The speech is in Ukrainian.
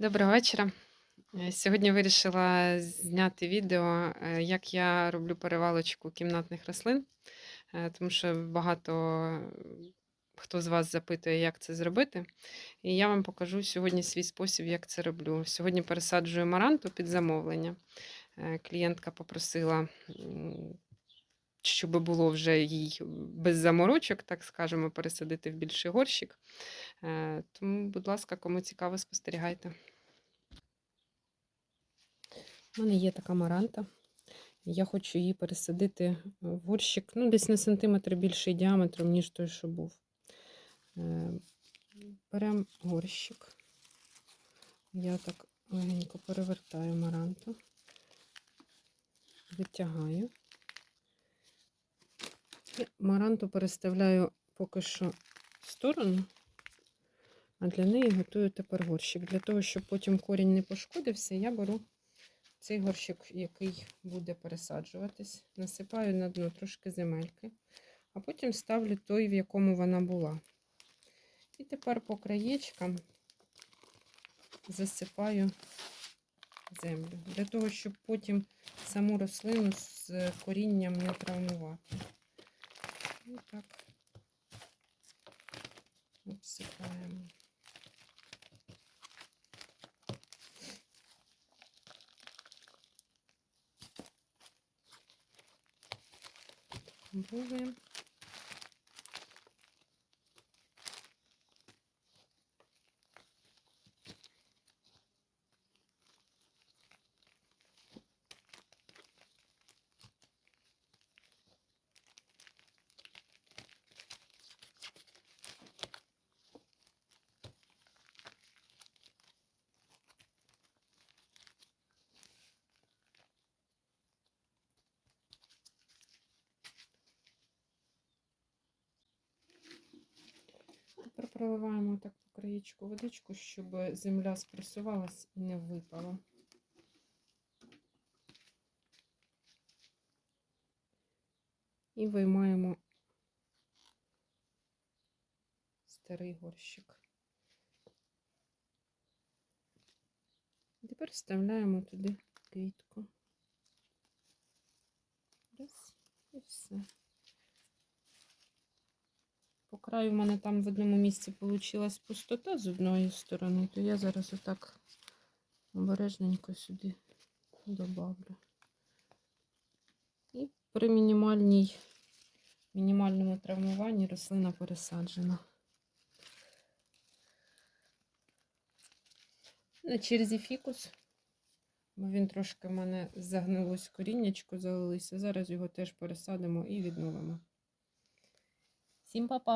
Доброго вечора. Е, Сьогодні вирішила зняти відео, е, як я роблю перевалочку кімнатних рослин, е, тому що багато хто з вас запитує, як це зробити. І я вам покажу сьогодні свій спосіб, як це роблю. Сьогодні пересаджую маранту під замовлення. Клієнтка попросила, щоб було вже їй без заморочок, так скажемо, пересадити в більший горщик. Е, Тому, будь ласка, кому цікаво, спостерігайте. У мене є така маранта. Я хочу її пересадити в горщик, ну, десь на сантиметр більший діаметром, ніж той, що був. Е, Беремо горщик. Я так легенько перевертаю маранту, витягаю. Маранту переставляю поки що в сторону, а для неї готую тепер горщик. Для того, щоб потім корінь не пошкодився, я беру цей горщик, який буде пересаджуватись, насипаю на дно трошки земельки, а потім ставлю той, в якому вона була. І тепер по краєчкам засипаю землю, для того, щоб потім саму рослину з корінням не травмувати. І так обсипаємо. Пробуємо. Тепер проливаємо так по краєчку водичку, щоб земля спресувалась і не випала. І виймаємо старий горщик. Тепер вставляємо туди квітку. Раз, і все. Краю в мене там в одному місці вийшла пустота з одної сторони, то я зараз отак обережненько сюди добавлю. І при мінімальній, мінімальному травмуванні рослина пересаджена. На черзі фікус, бо він трошки в мене загнилось коріннячко, залилися. Зараз його теж пересадимо і відновимо. Всім па-па!